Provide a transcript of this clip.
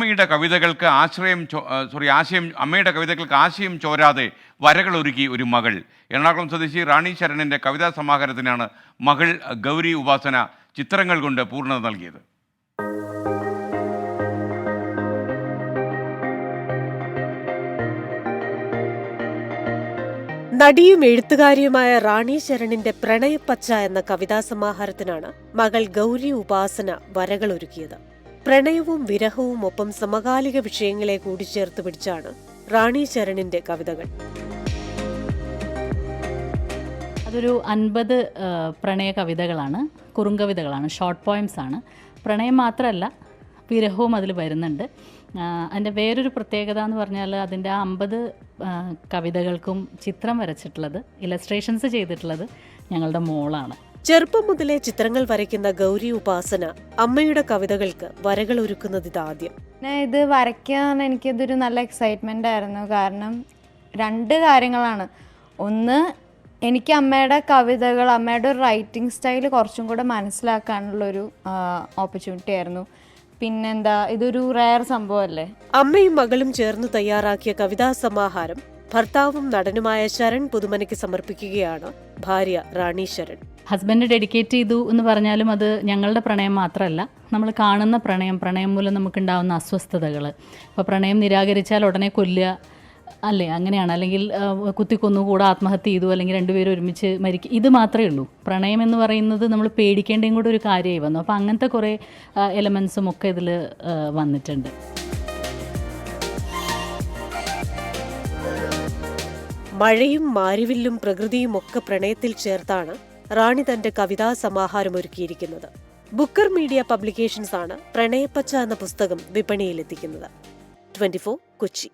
അമ്മയുടെ കവിതകൾക്ക് ആശ്രയം സോറി ആശയം അമ്മയുടെ കവിതകൾക്ക് ആശയം ചോരാതെ വരകൾ ഒരുക്കി ഒരു മകൾ. എറണാകുളം സ്വദേശി റാണി ശരണിന്റെ കവിതാ സമാഹാരത്തിനാണ് മകൾ ഗൗരി ഉപാസന ചിത്രങ്ങൾ കൊണ്ട് പൂർണത നൽകിയത്. നടിയും എഴുത്തുകാരിയുമായ റാണി ശരണിന്റെ പ്രണയപ്പച്ച എന്ന കവിതാ സമാഹാരത്തിനാണ് മകൾ ഗൗരി ഉപാസന വരകളൊരുക്കിയത് പ്രണയവും വിരഹവും ഒപ്പം സമകാലിക വിഷയങ്ങളെ കൂടിച്ചേർത്ത് പിടിച്ചാണ് റാണി ചരണിന്റെ കവിതകൾ. അതൊരു അൻപത് പ്രണയ കവിതകളാണ് കുറുങ്കവിതകളാണ് ഷോർട്ട് പോയിംസ് ആണ്. പ്രണയം മാത്രമല്ല വിരഹവും അതിൽ വരുന്നുണ്ട്. അതിന്റെ വേറൊരു പ്രത്യേകത എന്ന് പറഞ്ഞാൽ അതിന്റെ അമ്പത് കവിതകൾക്കും ചിത്രം വരച്ചിട്ടുള്ളത് ഇലസ്ട്രേഷൻസ് ചെയ്തിട്ടുള്ളത് ഞങ്ങളുടെ മോളാണ്. ചെറുപ്പം മുതലേ ചിത്രങ്ങൾ വരയ്ക്കുന്ന ഗൗരി ഉപാസന അമ്മയുടെ കവിതകൾക്ക് വരകൾ ഒരുക്കുന്നത് ഇതാദ്യം. ഇത് വരയ്ക്കാൻ എനിക്കിതൊരു നല്ല എക്സൈറ്റ്മെന്റ് ആയിരുന്നു. കാരണം രണ്ട് കാര്യങ്ങളാണ്. ഒന്ന് എനിക്ക് അമ്മയുടെ കവിതകൾ അമ്മയുടെ ഒരു റൈറ്റിംഗ് സ്റ്റൈൽ കുറച്ചും കൂടെ മനസ്സിലാക്കാനുള്ളൊരു ഓപ്പർച്യൂണിറ്റി ആയിരുന്നു. പിന്നെന്താ ഇതൊരു റയർ സംഭവമല്ലേ? അമ്മയും മകളും ചേർന്ന് തയ്യാറാക്കിയ കവിതാ സമാഹാരം ഭർത്താവും നടനുമായ ശരൺ പുതുമനയ്ക്ക് സമർപ്പിക്കുകയാണ് ഭാര്യ റാണി ശരൺ. ഹസ്ബൻഡ് ഡെഡിക്കേറ്റ് ചെയ്തു എന്ന് പറഞ്ഞാലും അത് ഞങ്ങളുടെ പ്രണയം മാത്രമല്ല. നമ്മൾ കാണുന്ന പ്രണയം പ്രണയം മൂലം നമുക്കുണ്ടാവുന്ന അസ്വസ്ഥതകൾ അപ്പോൾ പ്രണയം നിരാകരിച്ചാൽ ഉടനെ കൊല്ലുക അല്ലേ? അങ്ങനെയാണ്. അല്ലെങ്കിൽ കുത്തിക്കൊന്നു കുത്തിക്കൊന്നുകൂടെ ആത്മഹത്യ ചെയ്തു അല്ലെങ്കിൽ രണ്ടുപേരും ഒരുമിച്ച് മരിക്കും ഇത് മാത്രമേ ഉള്ളൂ. പ്രണയം എന്ന് പറയുന്നത് നമ്മൾ പേടിക്കേണ്ടതും കൂടെ ഒരു കാര്യമായി വന്നു. അപ്പോൾ അങ്ങനത്തെ കുറേ എലമെൻസും ഒക്കെ ഇതിൽ വന്നിട്ടുണ്ട്. മഴയും മാരിവില്ലും പ്രകൃതിയും ഒക്കെ പ്രണയത്തിൽ ചേർത്താണ് റാണി തന്റെ കവിതാ സമാഹാരം ഒരുക്കിയിരിക്കുന്നത് ബുക്കർ മീഡിയ പബ്ലിക്കേഷൻസ് ആണ് പ്രണയപ്പച്ച എന്ന പുസ്തകം വിപണിയിലെത്തിക്കുന്നത്. Twenty four Kochi.